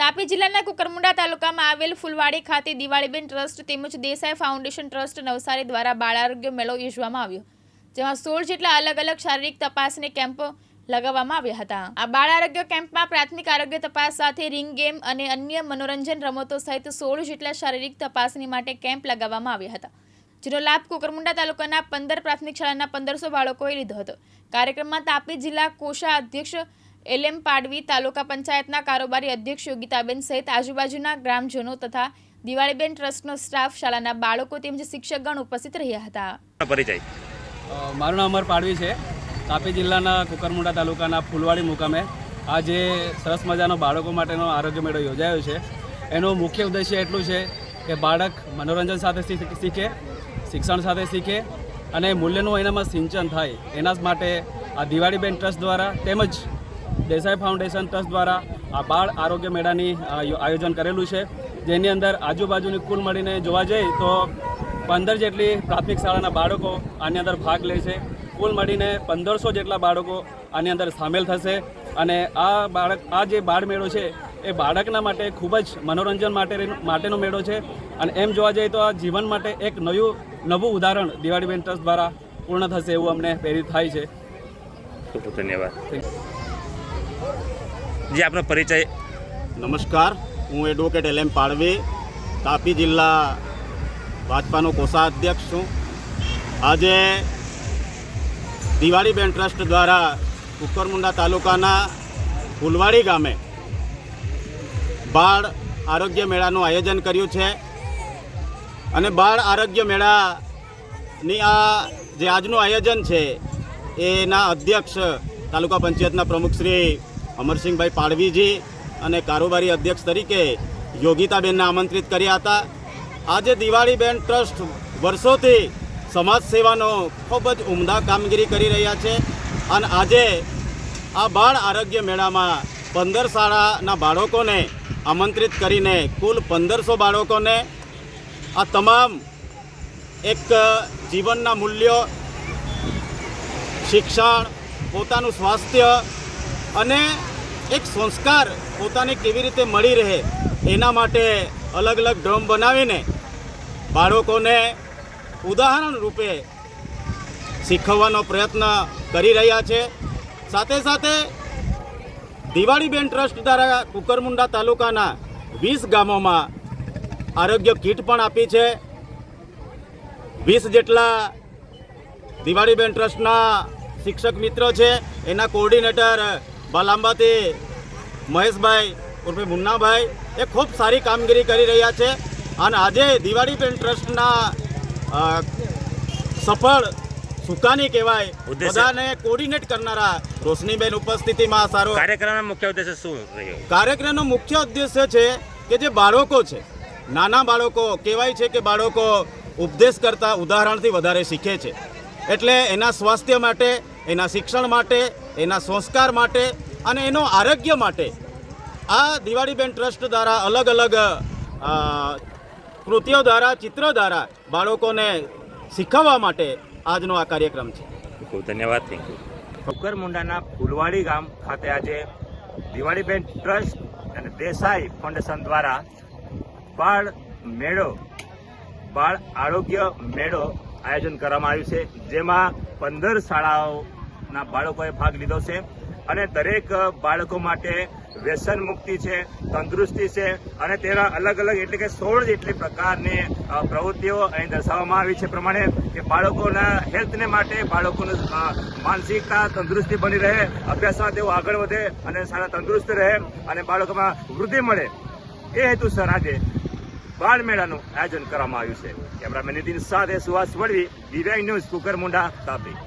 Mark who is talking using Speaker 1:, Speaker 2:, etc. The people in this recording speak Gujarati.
Speaker 1: તાપી જિલ્લાના કુકરમુંડા તાલુકામાં આવેલ ફુલવાડી ખાતે દિવાળીબેન ટ્રસ્ટ તેમજ દેસાઈ ફાઉન્ડેશન ટ્રસ્ટ નવસારી દ્વારા બાળ આરોગ્ય મેળો યોજવામાં આવ્યો, જેમાં સોળ જેટલા અલગ અલગ શારીરિક તપાસની કેમ્પો લગાવવામાં આવ્યા હતા. આ બાળ આરોગ્ય કેમ્પમાં પ્રાથમિક આરોગ્ય તપાસ સાથે રિંગ ગેમ અને અન્ય મનોરંજન રમતો સહિત સોળ જેટલા શારીરિક તપાસની માટે કેમ્પ લગાવવામાં આવ્યા હતા, જેનો લાભ કુકરમુંડા તાલુકાના પંદર પ્રાથમિક શાળાના પંદરસો બાળકોએ લીધો હતો. કાર્યક્રમમાં તાપી જિલ્લા કોષા અધ્યક્ષ એલએમ પાડવી તાલુકા પંચાયતના કારોબારી અધ્યક્ષ યોગિતાબેન સહિત આજુબાજુના ગ્રામજનો તથા દિવાળીબેન ટ્રસ્ટનો સ્ટાફ શાળાના બાળકો તેમજ શિક્ષકગણ ઉપસ્થિત રહ્યા હતા.
Speaker 2: પરિચય.
Speaker 3: મારું નામ અમર પાડવી છે. તાપી જિલ્લાના કુકરમુંડા તાલુકાના ફૂલવાડી મુકામે આ જે સરસ મજાનો બાળકો માટેનો આરોગ્ય મેળો યોજાયો છે. એનો મુખ્ય ઉદ્દેશ્ય એટલું છે કે બાળક મનોરંજન સાથે શીખે શિક્ષણ સાથે શીખે અને મૂલ્યનું એનામાં સિંચન થાય. એના જ માટે આ દિવાળીબેન ટ્રસ્ટ દ્વારા તેમજ દેસાઈ ફાઉન્ડેશન ટ્રસ્ટ દ્વારા આ બાળ આરોગ્ય મેળાની આયોજન કરેલું છે. જેની અંદર આજુબાજુની કુલ મળીને જોવા જઈએ તો પંદર જેટલી પ્રાથમિક શાળાના બાળકો આની અંદર ભાગ લે છે. કુલ મળીને પંદરસો જેટલા બાળકો આની અંદર સામેલ થશે. અને આ બાળક આ જે બાળ મેળો છે એ બાળકના માટે ખૂબ જ મનોરંજન માટે માટેનો મેળો છે. અને એમ જોવા જઈએ તો આ જીવન માટે એક નવું નવું ઉદાહરણ દિવાળીબેન ટ્રસ્ટ દ્વારા પૂર્ણ થશે એવું અમને પ્રેરિત થાય છે.
Speaker 2: ધન્યવાદ. જે આપનો પરિચય
Speaker 4: નમસ્કાર, હું advocate L M Padvi, Tapi જિલ્લા ભાજપાનો કોષાધ્યક્ષ છું. આજે દિવાળીબેન ટ્રસ્ટ દ્વારા કુકરમુંડા તાલુકાના ફુલવાડી ગામે બાળ આરોગ્ય મેળાનું આયોજન કર્યું છે અને બાળ આરોગ્ય મેળાની આ જે આજનું આયોજન છે, એના અધ્યક્ષ તાલુકા પંચાયતના પ્રમુખ શ્રી અમરસિંહભાઈ પાડવીજી અને કારોબારી અધ્યક્ષ તરીકે યોગિતાબેનને આમંત્રિત કર્યા હતા. આજે દિવાળીબેન ટ્રસ્ટ વર્ષોથી સમાજ સેવાનો ખૂબ જ ઉમદા કામગીરી કરી રહ્યા છે અને આજે આ બાળ આરોગ્ય મેળામાં પંદર શાળાના બાળકોને આમંત્રિત કરીને કુલ પંદરસો બાળકોને આ તમામ એક જીવનના મૂલ્યો, શિક્ષણ, પોતાનું સ્વાસ્થ્ય અને એક સંસ્કાર પોતાને કેવી રીતે મળી રહે એના માટે અલગ અલગ ડ્રમ બનાવીને બાળકોને ઉદાહરણ રૂપે શીખવવાનો પ્રયત્ન કરી રહ્યા છે. સાથે સાથે દિવાળીબેન ટ્રસ્ટ દ્વારા કુકરમુંડા તાલુકાના વીસ ગામોમાં આરોગ્ય કીટ પણ આપી છે. વીસ જેટલા દિવાળીબેન ટ્રસ્ટના શિક્ષક મિત્ર છે. એના કોઓર્ડિનેટર બાલાંબાથી મહેશભાઈ ઉર્ફે મુન્નાભાઈ એ ખૂબ સારી કામગીરી કરી રહ્યા છે અને આજે દિવાળી પેન ટ્રસ્ટના સફળ સુકાની કહેવાય? બધાને કોર્ડિનેટ કરનારા રોશનીબેન ઉપસ્થિતિમાં સારો
Speaker 2: કાર્યક્રમનો મુખ્ય ઉદ્દેશ્ય શું રહ્યો
Speaker 4: કાર્યક્રમનો મુખ્ય ઉદ્દેશ્ય છે કે જે બાળકો છે નાના બાળકો કહેવાય છે કે બાળકો ઉપદેશ કરતાં ઉદાહરણથી વધારે શીખે છે એટલે એના સ્વાસ્થ્ય માટે એના શિક્ષણ માટે એના સંસ્કાર માટે અને એનો આરોગ્ય માટે આ દિવાળીબેન ટ્રસ્ટ દ્વારા અલગ અલગ કૃતિઓ દ્વારા ચિત્રો દ્વારા બાળકોને શીખવવા માટે આજનો આ કાર્યક્રમ છે.
Speaker 2: ખૂબ ધન્યવાદ થેન્ક યુ કુકરમુંડાના ફુલવાડી ગામ ખાતે આજે દિવાળીબેન ટ્રસ્ટ અને દેસાઈ ફાઉન્ડેશન દ્વારા બાળ મેળો બાળ આરોગ્ય મેળો આયોજન કરવામાં આવ્યું છે જેમાં પંદર શાળાઓના બાળકોએ ભાગ લીધો છે અને દરેક બાળકો માટે વ્યસન મુક્તિ છે, તંદુરસ્તી છે અને તેના અલગ અલગ એટલે કે સોળ જેટલી પ્રકારની પ્રવૃત્તિઓ અહીં દર્શાવવામાં આવી છે. પ્રમાણે કે બાળકોના હેલ્થને માટે બાળકોનું માનસિકતા તંદુરસ્તી બની રહે, અભ્યાસમાં તેઓ આગળ વધે અને સારા તંદુરસ્ત રહે અને બાળકોમાં વૃદ્ધિ મળે. એ હેતુસર આજે બાળ મેળાનું આયોજન કરવામાં આવ્યું છે. કેમેરામેન નીતિન સાથે સુહાસ વળવી દિવ્યાંગ ન્યૂઝ કુકરમુંડા તાપી.